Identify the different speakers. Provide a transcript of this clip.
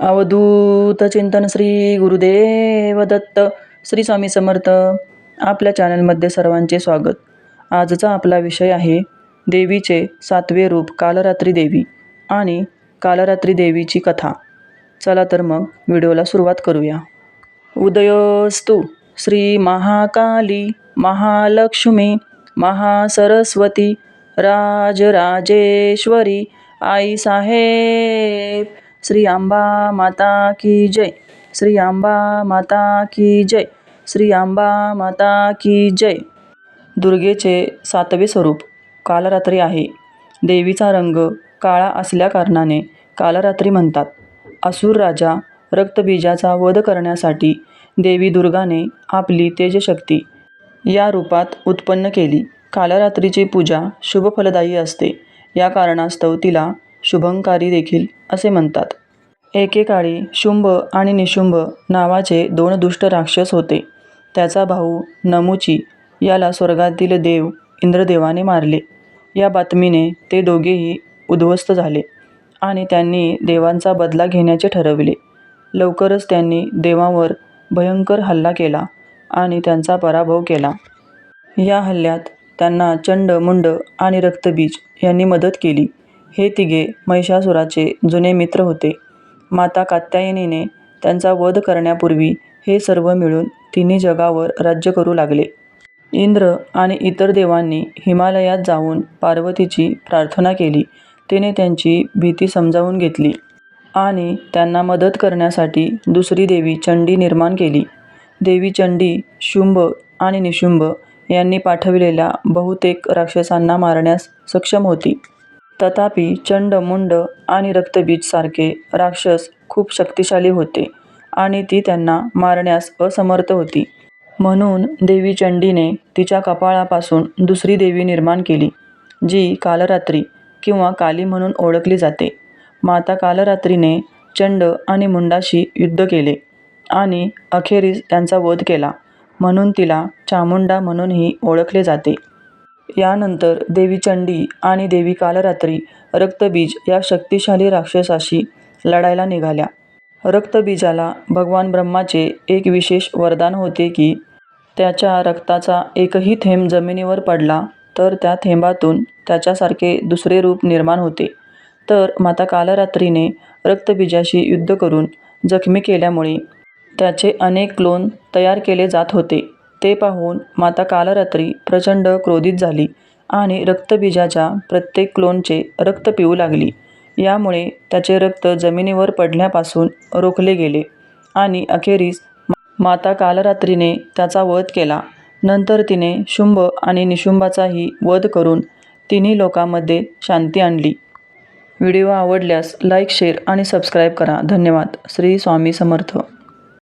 Speaker 1: अवधूत चिंतन श्री गुरुदेव दत्त श्री स्वामी समर्थ. आपल्या चॅनलमध्ये सर्वांचे स्वागत. आजचा आपला विषय आहे देवीचे सातवे रूप कालरात्री देवी आणि कालरात्री देवीची कथा. चला तर मग व्हिडिओला सुरुवात करूया. उदयोस्तु श्री महाकाली महालक्ष्मी महासरस्वती राजराजेश्वरी आई साहेब. श्री आंबा माता की जय. श्री आंबा माता की जय. श्री आंबा माता की जय. दुर्गेचे सातवे स्वरूप कालरात्री आहे. देवीचा रंग काळा असल्याकारणाने कालरात्री म्हणतात. असुर राजा रक्तबीजाचा वध करण्यासाठी देवी दुर्गाने आपली तेजशक्ती या रूपात उत्पन्न केली. कालरात्रीची पूजा शुभफलदायी असते. या कारणास्तव तिला शुभंकारी देखील असे म्हणतात. एकेकाळी शुंभ आणि निशुंभ नावाचे दोन दुष्ट राक्षस होते. त्याचा भाऊ नमुची याला स्वर्गातील देव इंद्रदेवाने मारले. या बातमीने ते दोघेही उद्ध्वस्त झाले आणि त्यांनी देवांचा बदला घेण्याचे ठरविले. लवकरच त्यांनी देवांवर भयंकर हल्ला केला आणि त्यांचा पराभव केला. या हल्ल्यात त्यांना चंड मुंड आणि रक्तबीज यांनी मदत केली. हे तिघे महिषासुराचे जुने मित्र होते. माता कात्यायनीने त्यांचा वध करण्यापूर्वी हे सर्व मिळून तिन्ही जगावर राज्य करू लागले. इंद्र आणि इतर देवांनी हिमालयात जाऊन पार्वतीची प्रार्थना केली. तिने त्यांची भीती समजावून घेतली आणि त्यांना मदत करण्यासाठी दुसरी देवी चंडी निर्माण केली. देवी चंडी शुंभ आणि निशुंभ यांनी पाठविलेल्या बहुतेक राक्षसांना मारण्यास सक्षम होती. तथापि चंड मुंड आणि रक्तबीज सारखे राक्षस खूप शक्तिशाली होते आणि ती त्यांना मारण्यास असमर्थ होती. म्हणून देवी चंडीने तिच्या कपाळापासून दुसरी देवी निर्माण केली जी कालरात्री किंवा काली म्हणून ओळखली जाते. माता कालरात्रीने चंड आणि मुंडाशी युद्ध केले आणि अखेरीस त्यांचा वध केला म्हणून तिला चामुंडा म्हणूनही ओळखले जाते. यानंतर देवी चंडी आणि देवी कालरात्री रक्तबीज या शक्तिशाली राक्षसाशी लढायला निघाल्या. रक्तबीजाला भगवान ब्रह्माचे एक विशेष वरदान होते की त्याच्या रक्ताचा एकही थेंब जमिनीवर पडला तर त्या थेंबातून त्याच्यासारखे दुसरे रूप निर्माण होते. तर माता कालरात्रीने रक्तबीजाशी युद्ध करून जखमी केल्यामुळे त्याचे अनेक क्लोन तयार केले जात होते. ते पाहून माता कालरात्री प्रचंड क्रोधित झाली आणि रक्तबीजाच्या प्रत्येक क्लोनचे रक्त पिऊ लागली. यामुळे त्याचे रक्त जमिनीवर पडण्यापासून रोखले गेले आणि अखेरीस माता कालरात्रीने त्याचा वध केला. नंतर तिने शुंभ आणि निशुंभाचाही वध करून तिन्ही लोकांमध्ये शांती आणली. व्हिडिओ आवडल्यास लाईक शेअर आणि सबस्क्राईब करा. धन्यवाद. श्री स्वामी समर्थ.